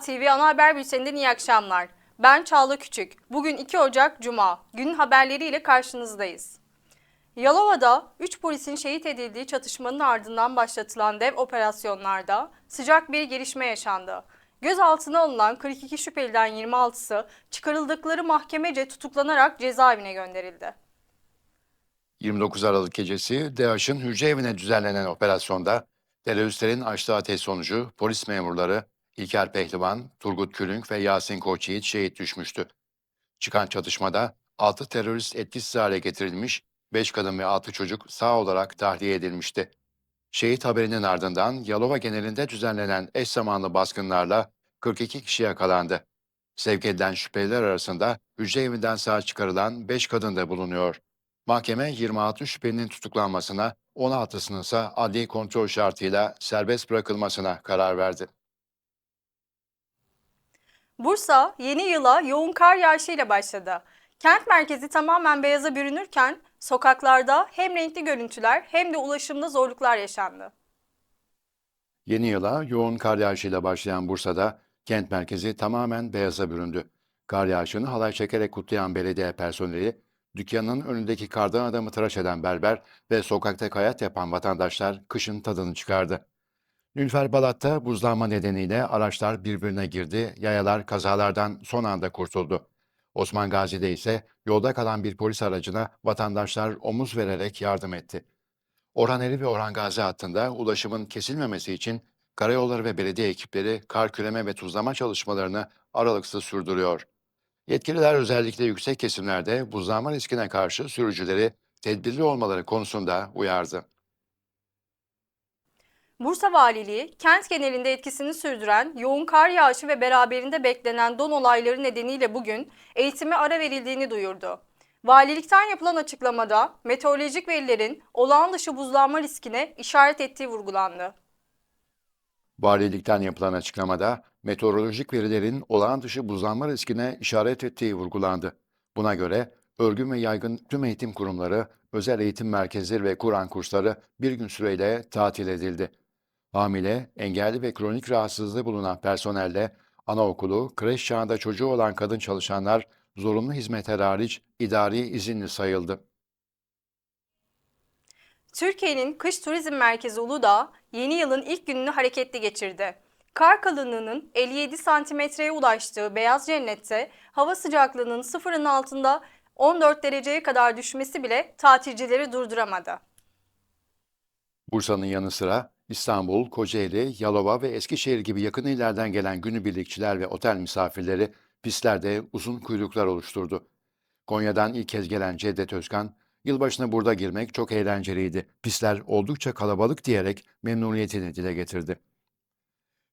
TV ana haber bülteninden iyi akşamlar. Ben Çağla Küçük. Bugün 2 Ocak Cuma. Günün haberleriyle karşınızdayız. Yalova'da 3 polisin şehit edildiği çatışmanın ardından başlatılan dev operasyonlarda sıcak bir gelişme yaşandı. Gözaltına alınan 42 şüpheliden 26'sı çıkarıldıkları mahkemece tutuklanarak cezaevine gönderildi. 29 Aralık gecesi DAEŞ'in hücre evine düzenlenen operasyonda teröristlerin açtığı ateş sonucu polis memurları İlker Pehlivan, Turgut Külünk ve Yasin Koçyiğit şehit düşmüştü. Çıkan çatışmada 6 terörist etkisiz hale getirilmiş, 5 kadın ve 6 çocuk sağ olarak tahliye edilmişti. Şehit haberinin ardından Yalova genelinde düzenlenen eş zamanlı baskınlarla 42 kişi yakalandı. Sevk edilen şüpheliler arasında hücre evinden sağ çıkarılan 5 kadın da bulunuyor. Mahkeme 26 şüphelinin tutuklanmasına, 16'sının ise adli kontrol şartıyla serbest bırakılmasına karar verdi. Bursa yeni yıla yoğun kar yağışıyla başladı. Kent merkezi tamamen beyaza bürünürken sokaklarda hem renkli görüntüler hem de ulaşımda zorluklar yaşandı. Yeni yıla yoğun kar yağışıyla başlayan Bursa'da kent merkezi tamamen beyaza büründü. Kar yağışını halay çekerek kutlayan belediye personeli, dükkanının önündeki kardan adamı tıraş eden berber ve sokakta kayat yapan vatandaşlar kışın tadını çıkardı. Nülfer Balat'ta buzlanma nedeniyle araçlar birbirine girdi, yayalar kazalardan son anda kurtuldu. Osman Gazi'de ise yolda kalan bir polis aracına vatandaşlar omuz vererek yardım etti. Orhaneli ve Orhan Gazi hattında ulaşımın kesilmemesi için karayolları ve belediye ekipleri kar küreme ve tuzlama çalışmalarını aralıksız sürdürüyor. Yetkililer özellikle yüksek kesimlerde buzlanma riskine karşı sürücüleri tedbirli olmaları konusunda uyardı. Bursa Valiliği, kent genelinde etkisini sürdüren yoğun kar yağışı ve beraberinde beklenen don olayları nedeniyle bugün eğitime ara verildiğini duyurdu. Valilikten yapılan açıklamada meteorolojik verilerin olağan dışı buzlanma riskine işaret ettiği vurgulandı. Valilikten yapılan açıklamada meteorolojik verilerin olağan dışı buzlanma riskine işaret ettiği vurgulandı. Buna göre örgün ve yaygın tüm eğitim kurumları, özel eğitim merkezleri ve Kur'an kursları bir gün süreyle tatil edildi. Hamile, engelli ve kronik rahatsızlığı bulunan personelle anaokulu, kreş çağında çocuğu olan kadın çalışanlar zorunlu hizmetler hariç idari izinli sayıldı. Türkiye'nin kış turizm merkezi Uludağ, yeni yılın ilk gününü hareketli geçirdi. Kar kalınlığının 57 santimetreye ulaştığı Beyaz Cennet'te hava sıcaklığının sıfırın altında 14 dereceye kadar düşmesi bile tatilcileri durduramadı. Bursa'nın yanı sıra İstanbul, Kocaeli, Yalova ve Eskişehir gibi yakın illerden gelen günübirlikçiler ve otel misafirleri pistlerde uzun kuyruklar oluşturdu. Konya'dan ilk kez gelen Cevdet Özkan, yılbaşına burada girmek çok eğlenceliydi. Pistler oldukça kalabalık diyerek memnuniyetini dile getirdi.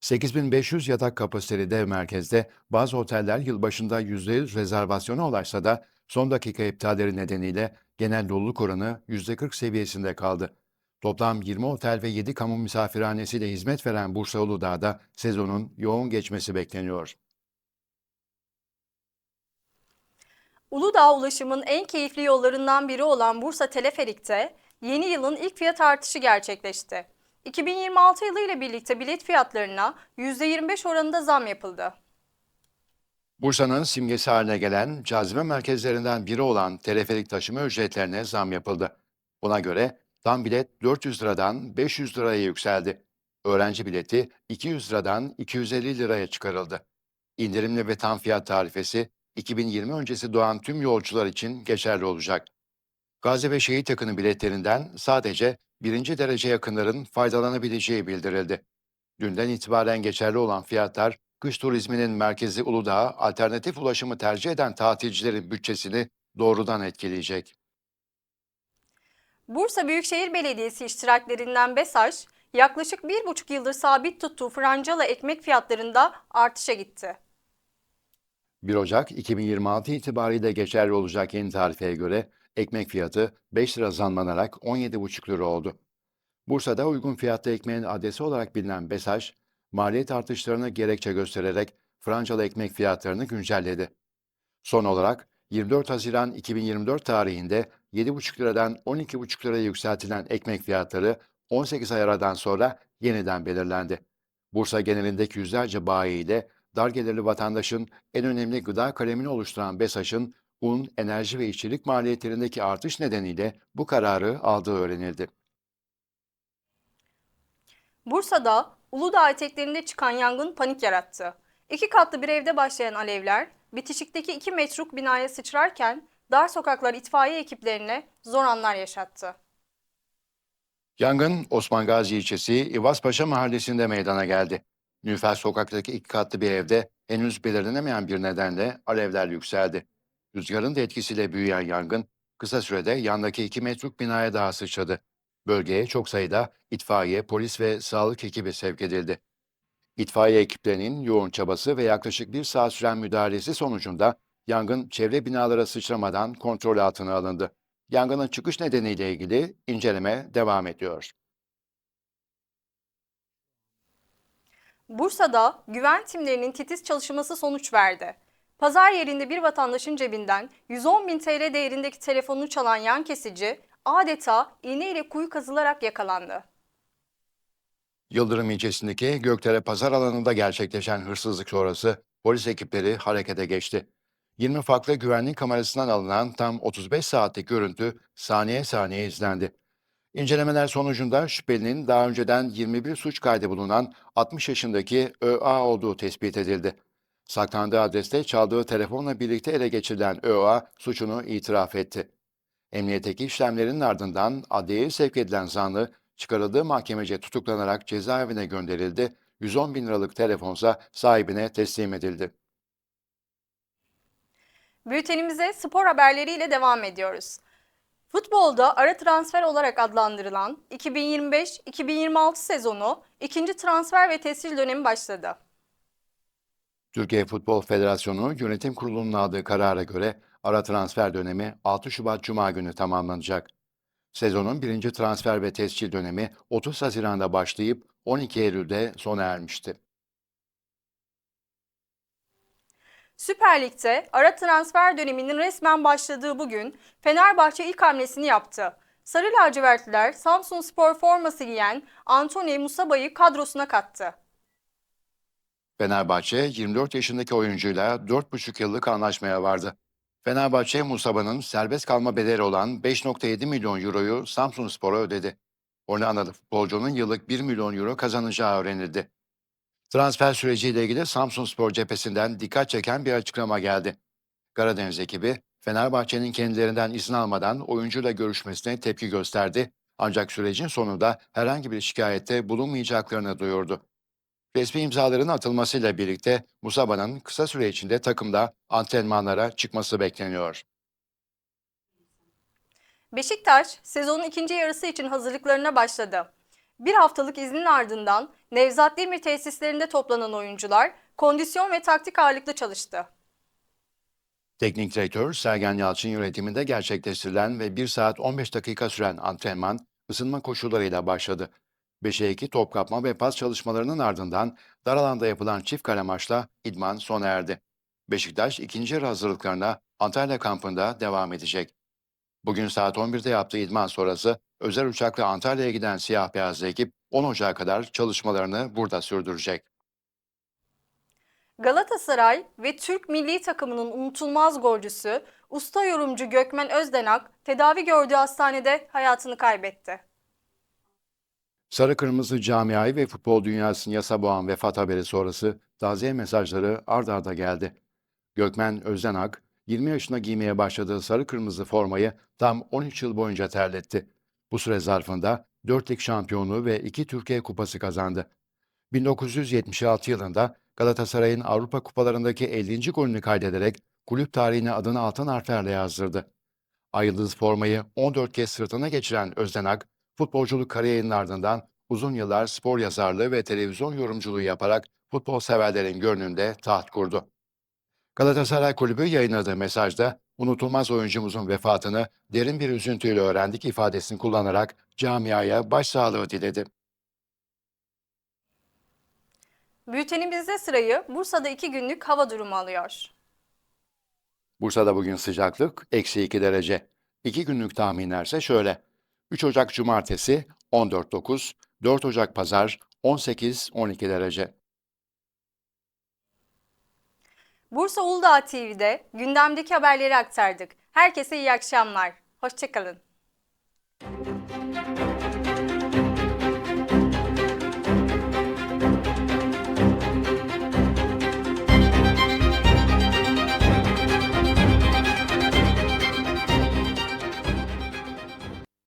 8500 yatak kapasiteli dev merkezde bazı oteller yılbaşında %100 rezervasyona ulaşsa da son dakika iptalleri nedeniyle genel doluluk oranı %40 seviyesinde kaldı. Toplam 20 otel ve 7 kamu misafirhanesiyle hizmet veren Bursa Uludağ'da sezonun yoğun geçmesi bekleniyor. Uludağ ulaşımın en keyifli yollarından biri olan Bursa Teleferik'te yeni yılın ilk fiyat artışı gerçekleşti. 2026 yılı ile birlikte bilet fiyatlarına %25 oranında zam yapıldı. Bursa'nın simgesi haline gelen cazibe merkezlerinden biri olan teleferik taşıma ücretlerine zam yapıldı. Buna göre tam bilet 400 liradan 500 liraya yükseldi. Öğrenci bileti 200 liradan 250 liraya çıkarıldı. İndirimli ve tam fiyat tarifesi 2020 öncesi doğan tüm yolcular için geçerli olacak. Gazi ve şehit yakını biletlerinden sadece birinci derece yakınların faydalanabileceği bildirildi. Dünden itibaren geçerli olan fiyatlar, kış turizminin merkezi Uludağ'a alternatif ulaşımı tercih eden tatilcilerin bütçesini doğrudan etkileyecek. Bursa Büyükşehir Belediyesi iştiraklerinden BESAŞ, yaklaşık bir buçuk yıldır sabit tuttuğu francalı ekmek fiyatlarında artışa gitti. 1 Ocak 2026 itibariyle geçerli olacak yeni tarifeye göre ekmek fiyatı 5 lira zamlanarak 17,5 lira oldu. Bursa'da uygun fiyatlı ekmeğin adresi olarak bilinen BESAŞ, maliyet artışlarını gerekçe göstererek francalı ekmek fiyatlarını güncelledi. Son olarak 24 Haziran 2024 tarihinde 7,5 liradan 12,5 liraya yükseltilen ekmek fiyatları 18 ay aradan sonra yeniden belirlendi. Bursa genelindeki yüzlerce bayi ile dar gelirli vatandaşın en önemli gıda kalemini oluşturan BESAŞ'ın un, enerji ve işçilik maliyetlerindeki artış nedeniyle bu kararı aldığı öğrenildi. Bursa'da Uludağ eteklerinde çıkan yangın panik yarattı. İki katlı bir evde başlayan alevler bitişikteki iki metruk binaya sıçrarken dar sokaklar itfaiye ekiplerine zor anlar yaşattı. Yangın Osman Gazi ilçesi İvazpaşa mahallesinde meydana geldi. Nüfus sokaktaki iki katlı bir evde henüz belirlenemeyen bir nedenle alevler yükseldi. Rüzgarın da etkisiyle büyüyen yangın kısa sürede yandaki iki metruk binaya daha sıçradı. Bölgeye çok sayıda itfaiye, polis ve sağlık ekibi sevk edildi. İtfaiye ekiplerinin yoğun çabası ve yaklaşık bir saat süren müdahalesi sonucunda yangın çevre binalara sıçramadan kontrol altına alındı. Yangının çıkış nedeniyle ilgili inceleme devam ediyor. Bursa'da güven timlerinin titiz çalışması sonuç verdi. Pazar yerinde bir vatandaşın cebinden 110 bin TL değerindeki telefonunu çalan yan kesici adeta iğne ile kuyu kazılarak yakalandı. Yıldırım ilçesindeki Gökdere pazar alanında gerçekleşen hırsızlık sonrası polis ekipleri harekete geçti. 20 farklı güvenlik kamerasından alınan tam 35 saatlik görüntü saniye saniye izlendi. İncelemeler sonucunda şüphelinin daha önceden 21 suç kaydı bulunan 60 yaşındaki ÖA olduğu tespit edildi. Saklandığı adreste çaldığı telefonla birlikte ele geçirilen ÖA suçunu itiraf etti. Emniyetteki işlemlerin ardından adliyeye sevk edilen zanlı çıkarıldığı mahkemece tutuklanarak cezaevine gönderildi. 110 bin liralık telefonsa sahibine teslim edildi. Bültenimize spor haberleriyle devam ediyoruz. Futbolda ara transfer olarak adlandırılan 2025-2026 sezonu ikinci transfer ve tescil dönemi başladı. Türkiye Futbol Federasyonu Yönetim Kurulu'nun aldığı karara göre ara transfer dönemi 6 Şubat Cuma günü tamamlanacak. Sezonun birinci transfer ve tescil dönemi 30 Haziran'da başlayıp 12 Eylül'de sona ermişti. Süper Lig'de ara transfer döneminin resmen başladığı bugün Fenerbahçe ilk hamlesini yaptı. Sarı lacivertliler Samsun Spor forması giyen Anthony Musaba'yı kadrosuna kattı. Fenerbahçe 24 yaşındaki oyuncuyla 4,5 yıllık anlaşmaya vardı. Fenerbahçe Musaba'nın serbest kalma bedeli olan 5.7 milyon euroyu Samsun Spor'a ödedi. Hollandalı futbolcunun yıllık 1 milyon euro kazanacağı öğrenildi. Transfer süreciyle ilgili Samsun Spor cephesinden dikkat çeken bir açıklama geldi. Karadeniz ekibi Fenerbahçe'nin kendilerinden izin almadan oyuncuyla görüşmesine tepki gösterdi ancak sürecin sonunda herhangi bir şikayette bulunmayacaklarını duyurdu. Resmi imzaların atılmasıyla birlikte Musaba'nın kısa süre içinde takımda antrenmanlara çıkması bekleniyor. Beşiktaş sezonun ikinci yarısı için hazırlıklarına başladı. Bir haftalık iznin ardından Nevzat Demir tesislerinde toplanan oyuncular kondisyon ve taktik ağırlıklı çalıştı. Teknik direktör Sergen Yalçın yönetiminde gerçekleştirilen ve 1 saat 15 dakika süren antrenman ısınma koşullarıyla başladı. 5'e 2 top kapma ve pas çalışmalarının ardından dar alanda yapılan çift kale maçla idman sona erdi. Beşiktaş ikinci yarı hazırlıklarına Antalya kampında devam edecek. Bugün saat 11'de yaptığı idman sonrası özel uçakla Antalya'ya giden siyah beyazlı ekip 10 Ocak'a kadar çalışmalarını burada sürdürecek. Galatasaray ve Türk milli takımının unutulmaz golcüsü usta yorumcu Gökmen Özdenak tedavi gördüğü hastanede hayatını kaybetti. Sarı Kırmızı camiayı ve futbol dünyasının yasa boğan vefat haberi sonrası taziye mesajları ard arda geldi. Gökmen Özdenak, 20 yaşına giymeye başladığı sarı kırmızı formayı tam 13 yıl boyunca terletti. Bu süre zarfında 4 lig şampiyonu ve 2 Türkiye Kupası kazandı. 1976 yılında Galatasaray'ın Avrupa Kupalarındaki 50. golünü kaydederek kulüp tarihine adını altın harflerle yazdırdı. Ay formayı 14 kez sırtına geçiren Özdenak, futbolculuk kariyerinin ardından uzun yıllar spor yazarlığı ve televizyon yorumculuğu yaparak futbol severlerin gönlünde taht kurdu. Galatasaray Kulübü yayınladığı mesajda unutulmaz oyuncumuzun vefatını derin bir üzüntüyle öğrendik ifadesini kullanarak camiaya başsağlığı diledi. Bültenimizde sırayı Bursa'da iki günlük hava durumu alıyor. Bursa'da bugün sıcaklık eksi 2 derece. 2 günlük tahminlerse şöyle. 3 Ocak Cumartesi 14-9, 4 Ocak Pazar 18-12 derece. Bursa Uludağ TV'de gündemdeki haberleri aktardık. Herkese iyi akşamlar. Hoşçakalın.